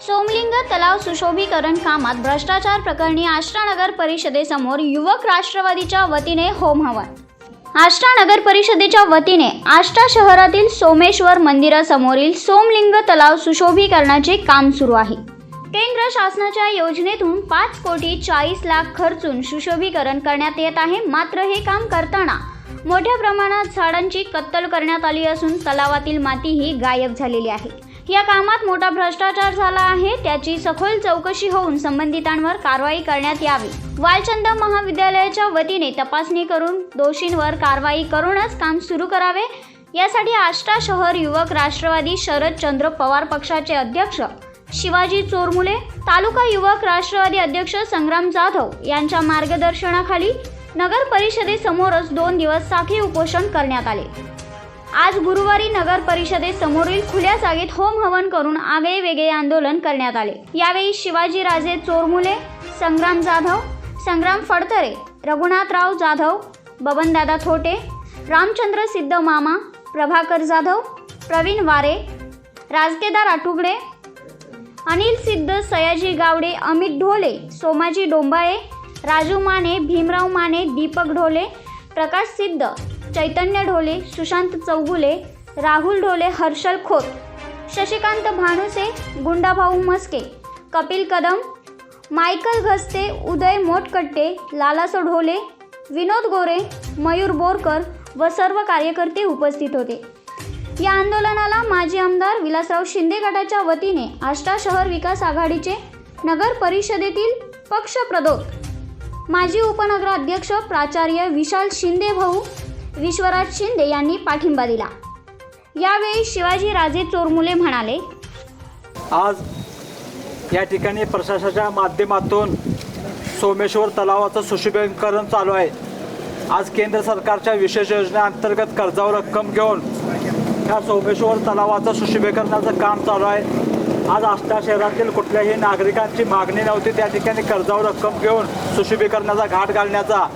सोमलिंग तलाव सुशोभीकरण कामात भ्रष्टाचार प्रकरणी आष्टा नगर परिषदेसमोर युवक राष्ट्रवादीच्या वतीने होम हवन. आष्टा नगर परिषदेच्या वतीने आष्टा शहरातील सोमेश्वर मंदिरासमोरील सोमलिंग तलाव सुशोभीकरणाचे काम सुरू आहे. केंद्र शासनाच्या योजनेतून पाच कोटी चाळीस लाख खर्चून सुशोभीकरण करण्यात येत आहे. मात्र हे काम करताना मोठ्या प्रमाणात झाडांची कत्तल करण्यात आली असून तलावातील मातीही गायब झालेली आहे. या कामात मोठा भ्रष्टाचार झाला आहे. त्याची सखोल चौकशी होऊन संबंधितांवर कारवाई करण्यात यावी. वालचंद महाविद्यालयाच्या वतीने तपासणी करून दोषींवर कारवाई करूनच काम सुरू करावे. यासाठी आष्टा शहर युवक राष्ट्रवादी शरदचंद्र पवार पक्षाचे अध्यक्ष शिवाजी चोरमुले तालुका युवक राष्ट्रवादी अध्यक्ष संग्राम जाधव यांच्या मार्गदर्शनाखाली नगर परिषदेसमोरच दोन दिवस साखळी उपोषण करण्यात आले. आज गुरुवारी नगर परिषदेसमोरील खुल्या जागेत होम हवन करून आगळे वेगळे आंदोलन करण्यात आले. यावेळी शिवाजी राजे चोरमुले संग्राम जाधव संग्राम फडतरे रघुनाथराव जाधव बबनदादा थोटे रामचंद्र सिद्ध मामा प्रभाकर जाधव प्रवीण वारे राजकेदार आटुगडे अनिल सिद्ध सयाजी गावडे अमित ढोले सोमाजी डोंबाळे राजू माने भीमराव माने दीपक ढोले प्रकाश सिद्ध चैतन्य ढोले सुशांत चौगुले राहुल ढोले हर्षल खोत शशिकांत भानुसे गुंडाभाऊ मस्के कपिल कदम मायकल घस्ते उदय मोटकट्टे लालासो ढोले विनोद गोरे मयूर बोरकर व सर्व कार्यकर्ते उपस्थित होते. या आंदोलनाला माजी आमदार विलासराव शिंदे गटाच्या वतीने आष्टा शहर विकास आघाडीचे नगर परिषदेतील पक्ष प्रदोत माजी उपनगराध्यक्ष प्राचार्य विशाल शिंदे भाऊ विश्वराज शिंदे यांनी पाठिंबा दिला. यावेळी शिवाजी राजे चोरमुले म्हणाले आज या ठिकाणी प्रशासनाच्या माध्यमातून सोमेश्वर तलावाचं सुशोभीकरण चालू आहे. आज केंद्र सरकारच्या विशेष योजनेअंतर्गत कर्जावर रक्कम घेऊन ह्या सोमेश्वर तलावाचं सुशोभीकरणाचं काम चालू आहे. आज आष्टा शहरातील कुठल्याही नागरिकांची मागणी नव्हती. त्या ठिकाणी कर्जावर रक्कम घेऊन सुशोभीकरणाचा घाट घालण्याचा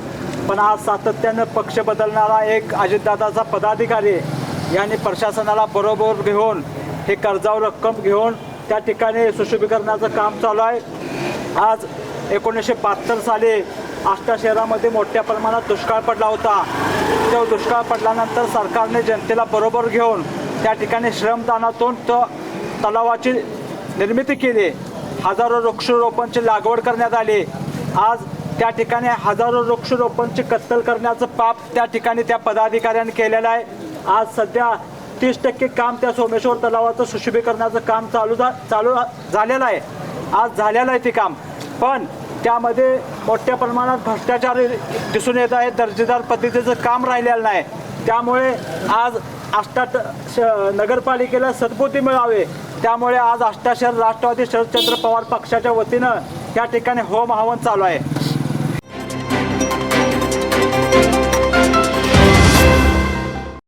पण आज सातत्यानं पक्ष बदलणारा एक अजितदादाचा पदाधिकारी यांनी प्रशासनाला बरोबर घेऊन हे कर्जावर रक्कम घेऊन त्या ठिकाणी सुशोभीकरणाचं काम चालू आहे. आज एकोणीसशे बहात्तर साली आष्टा शहरामध्ये मोठ्या प्रमाणात दुष्काळ पडला होता. तो दुष्काळ पडल्यानंतर सरकारने जनतेला बरोबर घेऊन त्या ठिकाणी श्रमदानातून त तलावाची निर्मिती केली. हजारो वृक्षरोपांची लागवड करण्यात आली. आज त्या ठिकाणी हजारो वृक्षरोपांची कत्तल करण्याचं पाप त्या ठिकाणी त्या पदाधिकाऱ्यांनी केलेलं आहे. आज सध्या तीस टक्के काम त्या सोमेश्वर तलावाचं सुशोभीकरणाचं काम चालू झा चालू झालेलं आहे. आज झालेलं आहे ते काम. पण त्यामध्ये मोठ्या प्रमाणात भ्रष्टाचार दिसून येत आहे. दर्जेदार पद्धतीचं काम राहिलेलं नाही. त्यामुळे आज आष्टा श- नगरपालिकेला सद्बुद्धी मिळावे. त्यामुळे आज आष्टा शहर राष्ट्रवादी शरदचंद्र पवार पक्षाच्या वतीनं या ठिकाणी होम हवन चालू आहे.